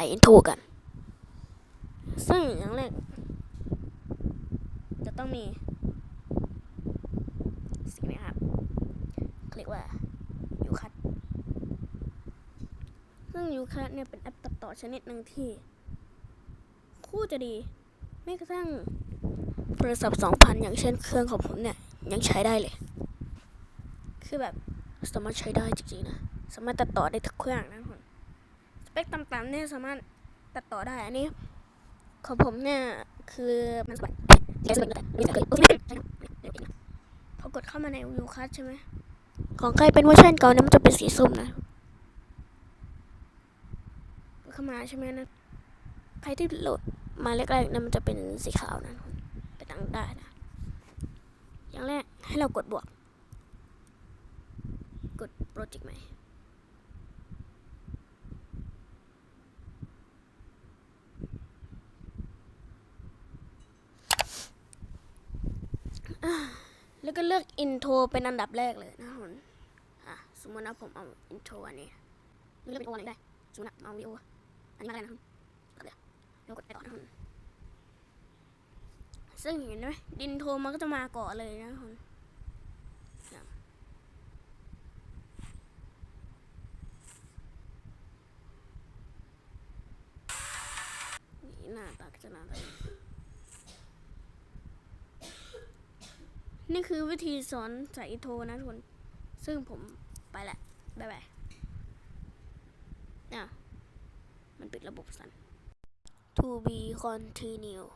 ส่อินโทรกัน ซึ่งอย่างแรกจะต้องมีสิ่งนี้ครับเรียกว่ายูคัทซึ่งยูคัทเนี่ยเป็นแอปตัดต่อชนิดหนึ่งที่ คู่จะดีไม่กระทั่งโทรศัพท์สองพันอย่างเช่นเครื่องของผมเนี่ย ยังใช้ได้เลย คือแบบสามารถใช้ได้จริงๆนะ สามารถตัดต่อได้ทุกเครื่องนะ เปคต่ำๆเนี่ยสามารถตัดต่อได้ อันนี้ ของผมเนี่ยคือมันสบายพอกดเข้ามาในวิวคัสใช่ไหม ของใครเป็นเวอร์ชันเก่าเนี่ยมันจะเป็นสีส้มนะเข้ามาใช่ไหมนะ ใครที่โหลดมาแรกๆเนี่ยมันจะเป็นสีขาวนะเป็นดังได้นะ อย่างแรกให้เรากดบวก กดโปรเจกต์ใหม่ แล้วก็เลือกอินโทรเป็นอันดับแรกเลยนะคนอะสมมตินะผมเอาอินโทรอันนี้เลือกเป็นโออะไรได้สมมตินะเอาวิดีโออันนี้มาเลยนะคุณกดเลยแล้วกดไปต่อนะคุณซึ่งเห็นไหมดินโทรมันก็จะมาก่อเลยนะคุณเนี่ยนี่หน้าตาก็จะหน่าตา นี่คือวิธีสอนใส่อินโทนะทุกคน ซึ่งผมไปแหละ บ๊ายบายเนี่ยมันปิดระบบสั่น to be continue